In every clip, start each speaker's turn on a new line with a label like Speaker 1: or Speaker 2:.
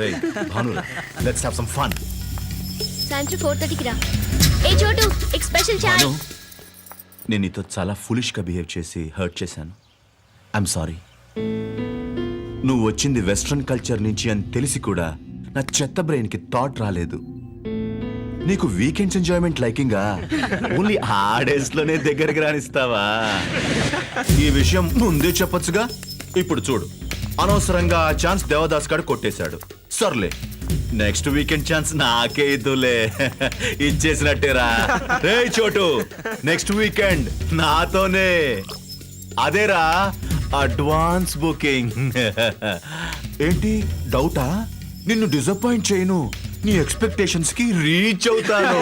Speaker 1: రేయ్ Bhanu let's have some fun
Speaker 2: సాయంత్రం four థర్టీకి రా. ఏ చోటు ఎక్ స్పెషల్ చాయ్
Speaker 1: భాను నేను నీతో చాలా ఫులిష్గా బిహేవ్ చేసి హర్ట్ చేశాను. ఐఎమ్ సారీ నువ్వు వచ్చింది వెస్ట్రన్ కల్చర్ నుంచి అని తెలిసి కూడా నా చెత్త బ్రెయిన్కి థాట్ రాలేదు. నీకు వీకెండ్స్ ఎంజాయ్మెంట్ లైకింగా ఓన్లీ ఆ డేస్లోనే దగ్గరికి రానిస్తావా? ఈ విషయం ముందే చెప్పొచ్చుగా? ఇప్పుడు చూడు. అనవసరంగా ఆ ఛాన్స్ దేవదాస్ గారు కొట్టేశాడు. సర్లే నెక్స్ట్ వీకెండ్ ఛాన్స్ నాకే ఇద్దులే. ఇచ్చేసినట్టేరా. రే చోటు నెక్స్ట్ వీకెండ్ నాతోనే. అదేరా అడ్వాన్స్ బుకింగ్ ఏంటి డౌటా నిన్ను డిసప్పాయింట్ చేయను. నీ ఎక్స్పెక్టేషన్స్కి రీచ్ అవుతాను.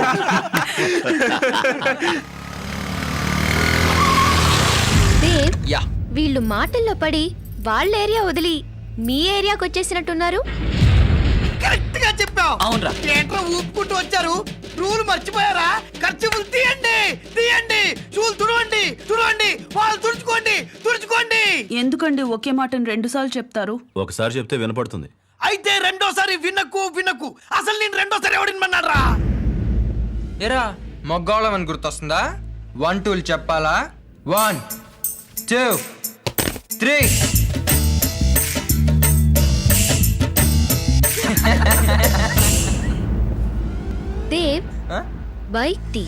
Speaker 2: వీళ్ళు మాటల్లో పడి వాళ్ళ ఏరియా వదిలి మీ ఏరియాకి వచ్చేసినట్టున్నారు?
Speaker 3: కరెక్ట్గా చెప్పావు.
Speaker 4: అవునరా.
Speaker 3: ఏంట్రా ఊపుకుంటూ వచ్చారు? రూల్ మర్చిపోయారా? ఖర్చులు తీయండి తీయండి. షూలు తుడవండి తుడవండి. వాళ్ళు తుడుచుకోండి తుడుచుకోండి.
Speaker 5: ఎందుకండి ఒకే మాటను రెండుసార్లు చెప్తారు?
Speaker 1: ఒకసారి చెప్తే వినపడుతుంది.
Speaker 3: అయితే రెండోసారి వినకు వినకు. అసలు నేను రెండోసారి ఎవడినమన్నారా
Speaker 4: ఎరా మొగ్గోళం అని గుర్తొస్తుందా? వన్ టూలు చెప్పాలా? One two three.
Speaker 2: Dev bike tea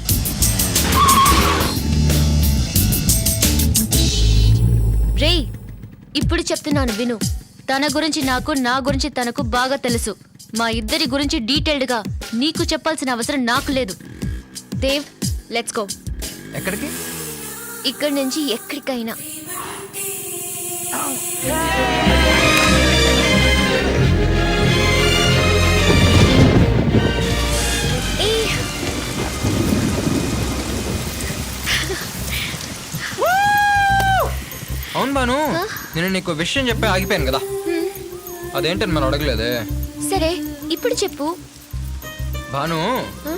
Speaker 2: రే ఇప్పుడు చెప్తున్నాను విను. తన గురించి నాకు నా గురించి తనకు బాగా తెలుసు. మా ఇద్దరి గురించి డీటెయిల్డ్గా నీకు చెప్పాల్సిన అవసరం నాకు లేదు. దేవ్ లెట్స్ గో
Speaker 4: ఎక్కడికి?
Speaker 2: ఇక్కడి నుంచి ఎక్కడికైనా.
Speaker 4: బాను నేను నీకు విషయం చెప్పి ఆగిపోయాను కదా. అదేంటని మనం అడగలేదే?
Speaker 2: సరే ఇప్పుడు చెప్పు. ఆ?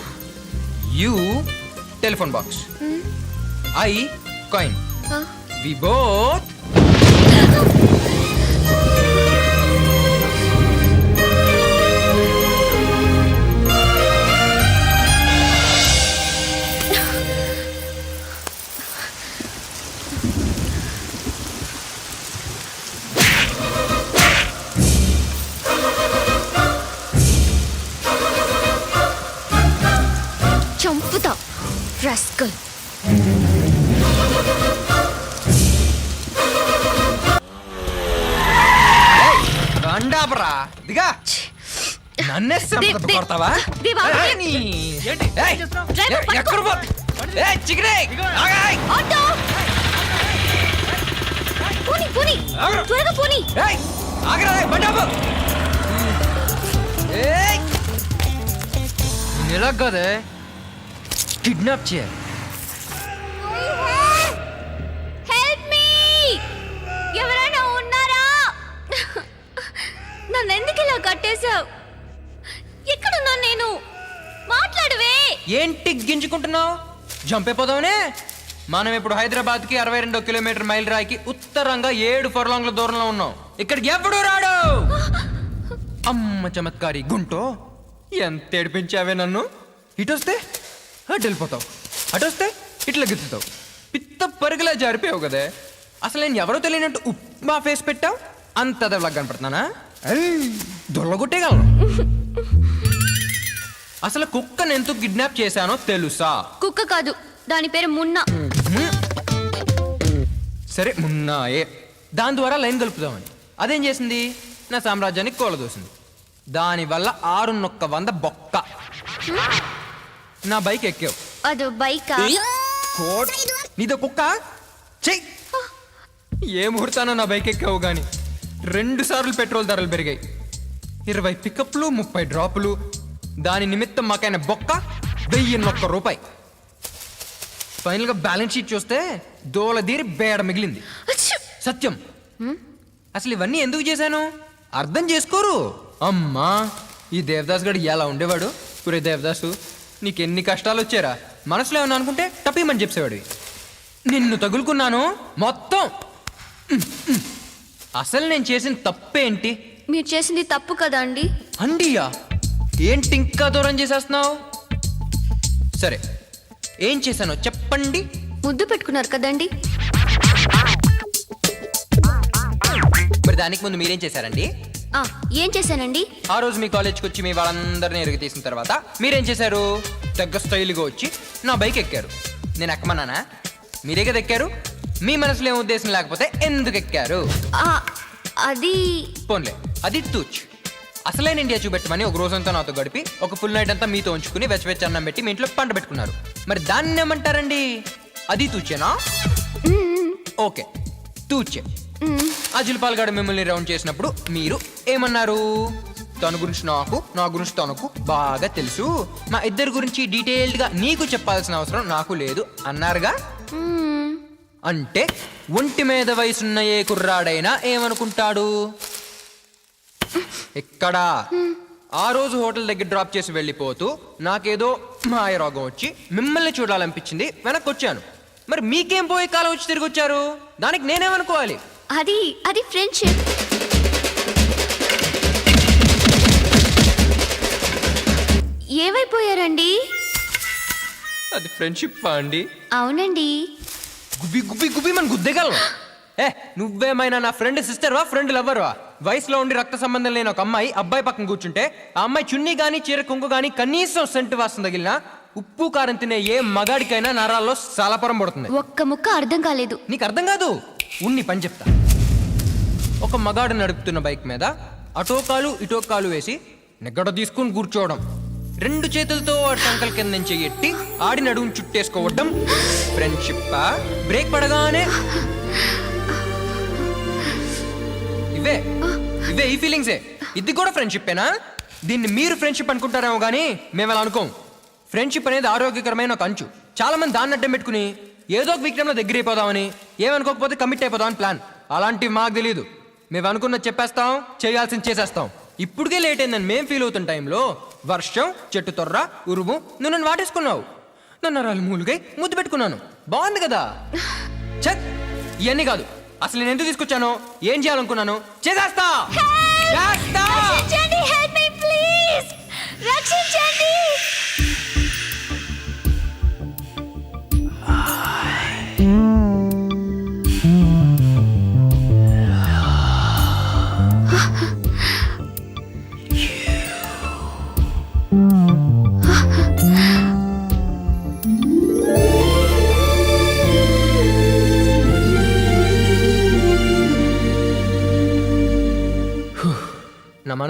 Speaker 4: You telephone box. I coin. We both
Speaker 2: rascal
Speaker 4: రండాపరా. దిగా నన్నే కొడతావా? ఎక్కడ ఆగాయ్.
Speaker 2: ఆటో. పోనీ పోనీ. త్వరగా పోనీ.
Speaker 4: ఏయ్, ఆగరా, బండి ఆపు. ఏయ్. కాదే కిడ్నాప్ చేయాలి
Speaker 2: హెల్ప్ మీ ఎవరైనా ఉన్నారా? నన్ను ఎందుకు ఇలా కట్టేశావు? ఎక్కడున్నా నేను? మాట్లాడవే!
Speaker 4: ఏంటి గింజుకుంటున్నావు? జంపైపోదామనే మనం ఇప్పుడు హైదరాబాద్కి అరవై రెండో కిలోమీటర్ మైల్ రాయికి ఉత్తరంగా ఏడు ఫర్లాంగ్ల దూరంలో ఉన్నాం. ఇక్కడికి ఎప్పుడు రాడు! అమ్మ చమత్కారి గుంటో ఎంత ఏడిపించావే నన్ను? ఇటొస్తే? అటు వెళ్ళిపోతావు. అటొస్తే ఇట్లా గిత్తుతావు. పిత్త పరుగులా జారిపోయావు కదే. అసలు నేను ఎవరో తెలియనట్టు ఉప్మా ఫేస్ పెట్టావు? అంత అదవలాగా కనపడుతున్నానా? దొల్లగొట్టేయగలను అసలు కుక్కను ఎందుకు కిడ్నాప్ చేశానో తెలుసా?
Speaker 2: కుక్క కాదు దాని పేరు మున్నా.
Speaker 4: సరే మున్నాయే. దాని ద్వారా లైన్ కలుపుదామని. అదేం చేసింది? నా సామ్రాజ్యానికి కూలదోసింది. దానివల్ల ఆరున్నొక్క వంద బొక్క. నా బైక్ ఎక్కావు.
Speaker 2: అది బైకా?
Speaker 4: కోట్. నీదో కుక్క? చెయ్యి ఏ ముహూర్తానో నా బైక్ ఎక్కావు గాని రెండు సార్లు పెట్రోల్ ధరలు పెరిగాయి. ఇరవై పికప్లు ముప్పై డ్రాపులు. దాని నిమిత్తం మాకైన బొక్క? వెయ్యిన్నొక్క రూపాయి. ఫైనల్గా బ్యాలెన్స్ షీట్ చూస్తే దోలదీరి బేడ మిగిలింది! సత్యం. అసలు ఇవన్నీ ఎందుకు చేశాను? అర్థం చేసుకోరు. అమ్మా! ఈ దేవదాస్ గడు ఎలా ఉండేవాడు? పురే దేవదాసు నీకెన్ని కష్టాలు వచ్చారా మనసులో ఏమన్నా అనుకుంటే తప్పమని చెప్పేవాడివి. నిన్ను తగులుకున్నాను మొత్తం. అసలు నేను చేసిన తప్పేంటి?
Speaker 2: మీరు చేసింది తప్పు కదా అండి.
Speaker 4: అండియా? ఏంటి ఇంకా దూరం చేసేస్తున్నావు? సరే ఏం చేశానో చెప్పండి.
Speaker 2: ముద్దు పెట్టుకున్నారు కదండి.
Speaker 4: మరి దానికి ముందు మీరేం చేశారండి?
Speaker 2: ఆ, ఏం చేశానండి?
Speaker 4: ఆ రోజు మీ కాలేజ్కి వచ్చి మీ వాళ్ళందరినీ ఎరుగు తీసిన తర్వాత మీరేం చేశారు? తగ్గ స్టైల్గా వచ్చి నా బైక్ ఎక్కారు. నేను ఎక్కమన్నానా? మీరే కదా ఎక్కారు? మీ మనసులో ఏం ఉద్దేశం లేకపోతే ఎందుకు ఎక్కారు?
Speaker 2: ఆ, అది
Speaker 4: పోన్లే. అది తూచ్. అసలైన ఇండియా చూపెట్టమని ఒక రోజంతా నాతో గడిపి ఒక ఫుల్ నైట్ అంతా మీతో ఉంచుకుని వెచ్చవెచ్చ అన్నం పెట్టి మీ ఇంట్లో పంట పెట్టుకున్నారు. మరి దాన్ని ఏమంటారండి? అది తూచేనా? ఓకే. తూచే. అజిల్పాల్ గడ మిమ్మల్ని రౌండ్ చేసినప్పుడు మీరు ఏమన్నారు? తన గురించి నాకు నా గురించి తనకు బాగా తెలుసు. మా ఇద్దరి గురించి డీటెయిల్డ్గా నీకు చెప్పాల్సిన అవసరం నాకు లేదు అన్నారుగా? అంటే ఒంటి మీద వయసున్న ఏ కుర్రాడైనా ఏమనుకుంటాడు? ఇక్కడ. ఆ రోజు హోటల్ దగ్గర డ్రాప్ చేసి వెళ్ళిపోతూ నాకేదో మాయ రోగం వచ్చి మిమ్మల్ని చూడాలనిపించింది వెనక్కి వచ్చాను మరి మీకేం పోయే కాలం వచ్చి తిరిగి వచ్చారు దానికి నేనేమనుకోవాలి?
Speaker 2: అది అది ఫ్రెండ్షిప్. ఏమైపోయారండి?
Speaker 4: అది ఫ్రెండ్షిప్ అండి.
Speaker 2: అవునండి.
Speaker 4: గుబ్బి గుబ్బి గుబ్బి మన గుద్దేగలం ఏ నువ్వేమైనా నా ఫ్రెండ్ సిస్టర్వా ఫ్రెండ్ లవ్వర్వా వయసులో ఉండి రక్త సంబంధం లేని ఒక అమ్మాయి అబ్బాయి పక్కన కూర్చుంటే ఆ అమ్మాయి చున్నీ గానీ చీర కొంగు గానీ కనీసం సెంటు వాసన తగిలినా ఉప్పు కారం తినే ఏ మగాడికైనా నరాల్లో సాలపరం పడుతుంది.
Speaker 2: ఒక్క ముక్క అర్థం కాలేదు.
Speaker 4: నీకు అర్థం కాదు? ఉన్ని పని చెప్తా. ఒక మగాడు నడుపుతున్న బైక్ మీద అటోకాలు ఇటోకాలు వేసి నిగ్గడ తీసుకుని కూర్చోవడం. రెండు చేతులతో వాడి సంకల కింద నుంచి ఎట్టి ఆడి నడుము చుట్టేసుకోవడం. ఫ్రెండ్షిప్ బ్రేక్ పడగానే ఇవే ఇవే ఈ ఫీలింగ్సే ఇది కూడా ఫ్రెండ్షిప్పేనా దీన్ని మీరు ఫ్రెండ్షిప్ అనుకుంటారేమో కానీ మేము అలా అనుకోం. ఫ్రెండ్షిప్ అనేది ఆరోగ్యకరమైన ఒక అంచు. చాలా మంది దాన్ని అడ్డం పెట్టుకుని ఏదో ఒక విక్రమంలో దగ్గర అయిపోదామని ఏమనుకోకపోతే కమిట్ అయిపోదామని ప్లాన్ అలాంటివి మాకు తెలియదు మేము అనుకున్నది చెప్పేస్తాం చేయాల్సింది చేసేస్తాం. ఇప్పటికే లేట్ అయిందని మేము ఫీల్ అవుతున్న టైంలో వర్షం చెట్టు తొర్ర ఉరుము నువ్వు నన్ను వాటేసుకున్నావు. నన్ను నరాలు మూలుగై ముద్దు పెట్టుకున్నాను. బాగుంది కదా? ఛత్ ఇవన్నీ కాదు. అసలు నేను ఎందుకు తీసుకొచ్చానో ఏం చేయాలనుకున్నాను చేసేస్తా! చేస్తా!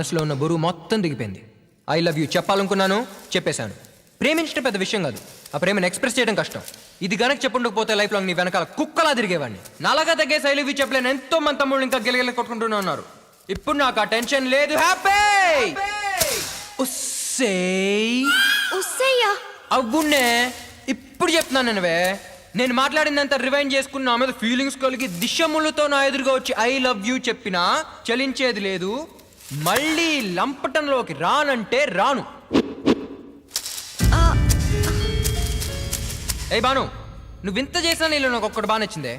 Speaker 4: మనసులో ఉన్న బరువు మొత్తం దిగిపోయింది. ఐ లవ్ యూ చెప్పాలనుకున్నాను చెప్పేశాను. ప్రేమించడం పెద్ద విషయం కాదు. ఆ ప్రేమను ఎక్స్ప్రెస్ చేయడం కష్టం. ఇది గనక చెప్పుండకపోతే లైఫ్ లాంగ్ నీ వెనకాల కుక్కలా తిరిగేవాడిని. నాలాగా తగ్గేసి ఐ లవ్ యూ చెప్పలేను ఎంతో మంది తమ్ముళ్ళు ఇంకా గిలగిల కొట్టుకుంటూనే ఉన్నారు. ఇప్పుడు నాకు ఆ టెన్షన్ లేదు. హ్యాపీ అవునే! ఇప్పుడు చెప్తున్నాను నేనువే నేను మాట్లాడిందంత రివైండ్ చేసుకుని నా మీద ఫీలింగ్స్ కలిగి దిశములతో నా ఎదురుగా వచ్చి ఐ లవ్ యూ చెప్పినా చలించేది లేదు. మళ్ళీ లంపటంలోకి రానంటే రాను. ఏ బాను నువ్వు ఇంత చేసినా నీళ్ళు నాకు ఒక్కటి బాగా నచ్చిందే.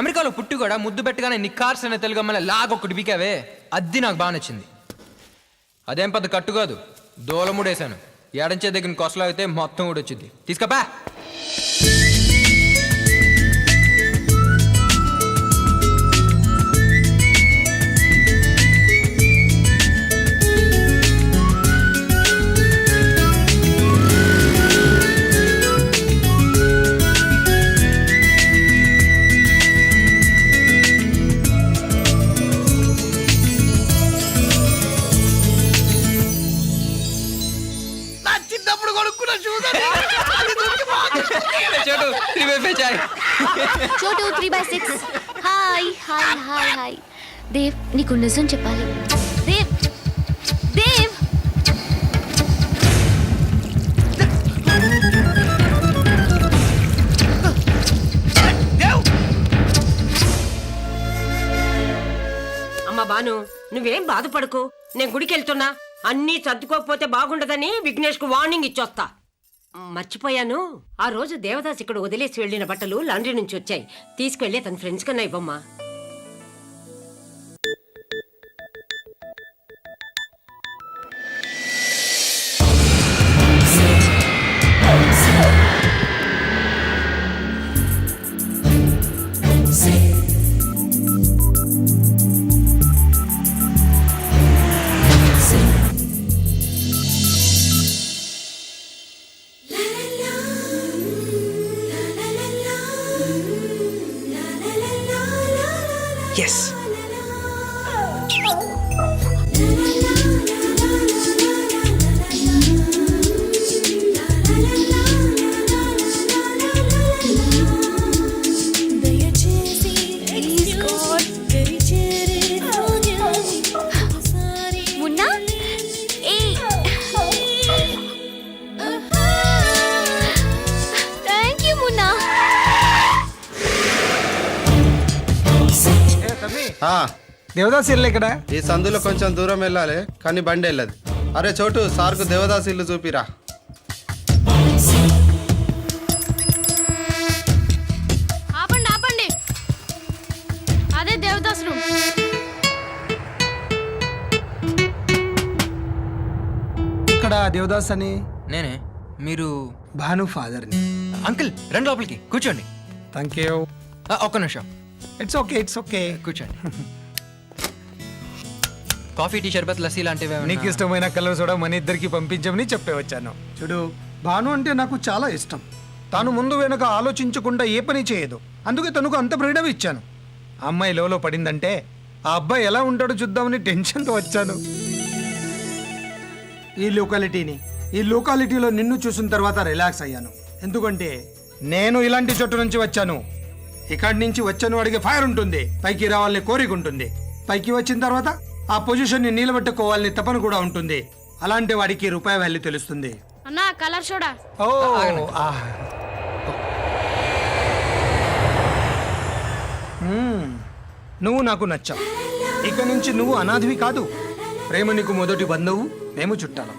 Speaker 4: అమెరికాలో పుట్టి కూడా ముద్దు పెట్టగానే నిక్కార్స్ అనే తెలుగు అమ్మాయి లాగొక్కటి బీకావే అది నాకు బాగా నచ్చింది. అదేం పెద్ద కట్టు కాదు దూలముడేశాను ఎడంచే దగ్గర కొసలో అయితే మొత్తం కూడా వచ్చింది తీసుకపా.
Speaker 3: చిన్నప్పుడు కొనుక్కున్న షూస్
Speaker 4: చెడు త్రివైపే చాయ్
Speaker 2: చోటు three by six hi hi hi hi Dev నీకు నిజం చెప్పాలి. దేవ్ దేవ్.
Speaker 3: దేవ్.
Speaker 6: అమ్మ బాను నువ్వేం బాధపడకు. నేను గుడికి వెళ్తున్నా అన్నీ సర్దుకోకపోతే బాగుండదని విఘ్నేష్కు వార్నింగ్ ఇచ్చొస్తా. మర్చిపోయాను. ఆ రోజు దేవదాస్ ఇక్కడ వదిలేసి వెళ్ళిన బట్టలు లాండ్రీ నుంచి వచ్చాయి. తీసుకెళ్ళి తన ఫ్రెండ్స్ కన్నా ఇవ్వమ్మా.
Speaker 7: దేవదాస్ ఇల్లు ఇక్కడ
Speaker 8: ఈ సందులో కొంచెం దూరం వెళ్ళాలి కానీ బండి వెళ్ళదు. అరే చోటు సార్కు దేవదాస్ ఇల్లు చూపిరా.
Speaker 2: ఆపండి ఆపండి. అదే దేవదాస్ రూమ్.
Speaker 7: ఇక్కడ దేవదాస్ అని?
Speaker 4: నేనే. మీరు?
Speaker 7: భాను ఫాదర్ని.
Speaker 4: అంకుల్ రండి లోపలికి. కూర్చోండి.
Speaker 7: థ్యాంక్ యూ
Speaker 4: ఆ, ఒక్క నిమిషం.
Speaker 7: ఇట్స్ ఓకే ఇట్స్ ఓకే
Speaker 4: కూర్చోండి. కాఫీ టీ షర్బత్ లస్సీ లాంటివి?
Speaker 7: నీకు ఇష్టమైన కలర్ కూడా మన ఇద్దరికి పంపించమని చెప్పే వచ్చాను. చూడు భాను అంటే నాకు చాలా ఇష్టం. తాను ముందు వెనుక ఆలోచించకుండా ఏ పని చేయదు. అందుకే తనకు అంత ఫ్రీడమ్ ఇచ్చాను. ఆ అమ్మాయి లోలో పడిందంటే ఆ అబ్బాయి ఎలా ఉంటాడో చూద్దామని టెన్షన్తో వచ్చాను. ఈ లొకాలిటీని ఈ లొకాలిటీలో నిన్ను చూసిన తర్వాత రిలాక్స్ అయ్యాను. ఎందుకంటే నేను ఇలాంటి చోటు నుంచి వచ్చాను. ఇక్కడి నుంచి వచ్చాను వాడికి ఫైర్ ఉంటుంది. పైకి రావాలని కోరిక ఉంటుంది. పైకి వచ్చిన తర్వాత ఆ పొజిషన్ని నిలబెట్టుకోవాలని తపన కూడా ఉంటుంది. అలాంటి వాడికి రూపాయి వాల్యూ తెలుస్తుంది.
Speaker 2: అన్నా కలర్ చూడా?
Speaker 7: ఓ ఆ. మ్మ్. నువ్వు నాకు నచ్చావు. ఇక నుంచి నువ్వు అనాథివి కాదు. ప్రేమ నీకు మొదటి బంధువు మేము చుట్టాలం.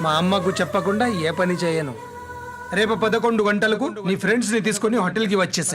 Speaker 7: మా అమ్మకు చెప్పకుండా ఏ పని చేయను. రేపు పదకొండు గంటలకు నీ ఫ్రెండ్స్ని తీసుకొని హోటల్కి వచ్చేసాయి